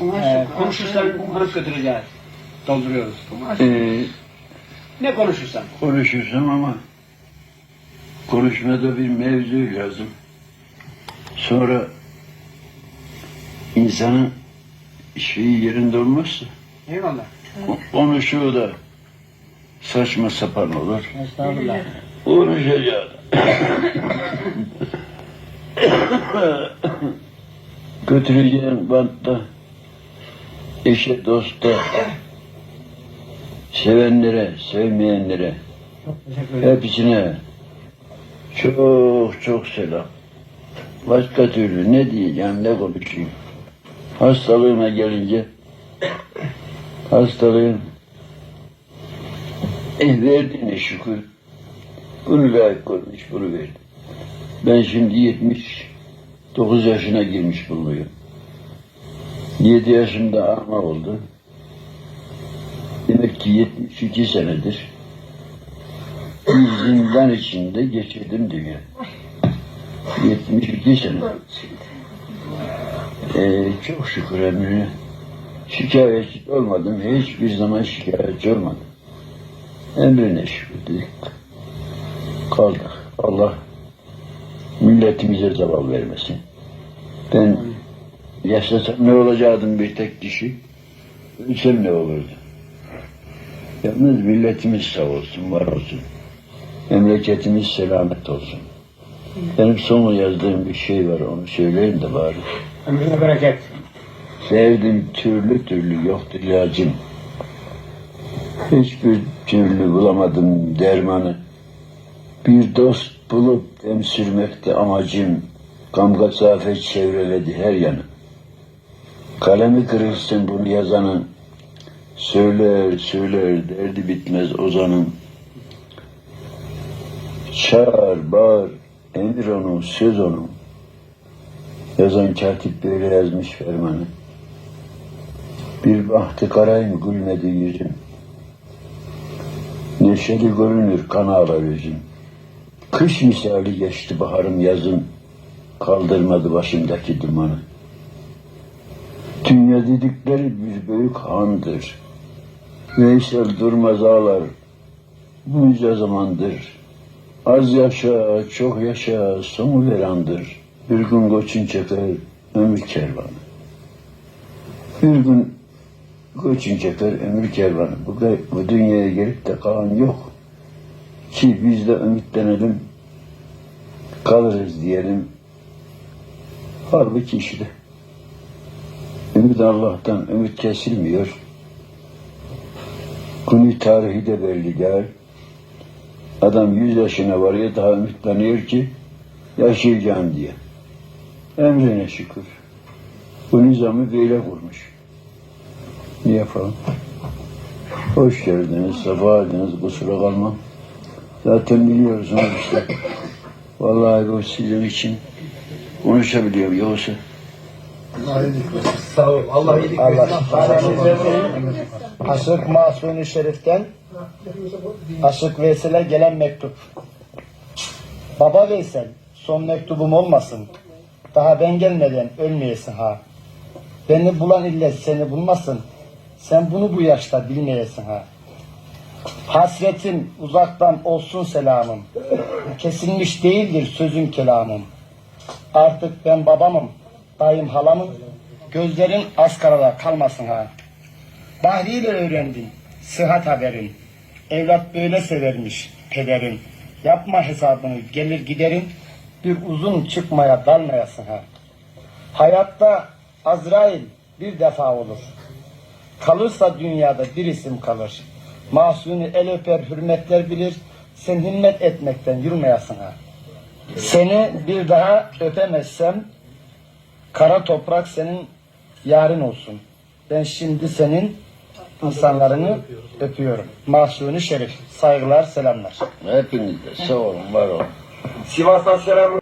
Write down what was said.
Ee, konuşursan alıp götüreceğiz. Dolduruyoruz. Ee, Ne konuşursan. konuşursam ama konuşmada bir mevzu lazım. Sonra insanın şeyi yerinde olmazsa Eyvallah. konuşuyor da saçma sapan olur. Estağfurullah. Konuşacağız. Götüreceğim bantta eşe dosta sevenlere, sevmeyenlere hepsine çok çok selam. Başka türlü ne diyeceğim, ne konuşayım. Hastalığıma gelince hastalığım eh verdiğine şükür. Bunu layık görmüş, bunu verdi. Ben şimdi 79 yaşına girmiş bulunuyorum. 7 yaşımda ama oldu. Demek ki 72 senedir bir zindan içinde geçirdim dünya. 72 sene. Ee, çok şükür emrine. Şikayetçi olmadım. Hiçbir zaman şikayetçi olmadım. Emrine şükür dedik. Kaldık. Allah milletimize zaval vermesin. Ben yaşasam ne olacaktım bir tek kişi? Ölsem ne olurdu? Yalnız milletimiz sağ olsun, var olsun. Memleketimiz selamet olsun. Benim son yazdığım bir şey var, onu söyleyeyim de bari. Ömrüne bereket. Sevdim türlü türlü yoktu ilacım. Hiçbir türlü bulamadım dermanı. Bir dost bulup dem sürmekte amacım. Gamga zafet çevreledi her yanı. Kalemi kırılsın bunu yazanın. Söyler söyler derdi bitmez ozanın. Çağır bağır emir onun söz onun. Yazan katip böyle yazmış fermanı. Bir bahtı karayım gülmedi yüzüm. Neşeli görünür kan ağlar yüzüm. Kış misali geçti baharım yazım. Kaldırmadı başımdaki dumanı. Dünya dedikleri bir büyük handır. Veysel durmaz ağlar. Bunca zamandır. Az yaşa, çok yaşa, sonu verandır. Bir gün göçün çeker, ömür kervanı. Bir gün göçün çeker, ömür kervanı. Bu, bu dünyaya gelip de kalan yok. Ki biz de ümitlenelim, kalırız diyelim. Halbuki işte. Ümit Allah'tan, ümit kesilmiyor. Günü tarihi de belli değil. Adam yüz yaşına varıyor daha ümitleniyor ki yaşayacağım diye. Emrine şükür. Bu nizamı böyle kurmuş. Ne yapalım? Hoş geldiniz, sabah geldiniz, kusura kalmam. Zaten biliyorsunuz işte. Vallahi bu sizin için konuşabiliyorum yoksa. Sağ ol. Allah iyilik versin. Aşık Masuni Şerif'ten Aşık Veysel'e gelen mektup. Baba Veysel, son mektubum olmasın. Daha ben gelmeden ölmeyesin ha. Beni bulan illet seni bulmasın. Sen bunu bu yaşta bilmeyesin ha. Hasretin uzaktan olsun selamım. Kesilmiş değildir sözüm kelamım. Artık ben babamım, dayım halamım. Gözlerin askarada kalmasın ha. Bahri ile öğrendim, sıhhat haberin. Evlat böyle severmiş pederin. Yapma hesabını, gelir giderin. Bir uzun çıkmaya dalmayasın ha. Hayatta Azrail bir defa olur. Kalırsa dünyada bir isim kalır. Mahsuni el öper, hürmetler bilir. Sen himmet etmekten yürümeyasın ha. Seni bir daha öpemezsem kara toprak senin yarın olsun. Ben şimdi senin insanlarını öpüyorum. Mahsuni Şerif. Saygılar, selamlar. Hepiniz de sağ olun, var olun. Sivas'tan selamlar.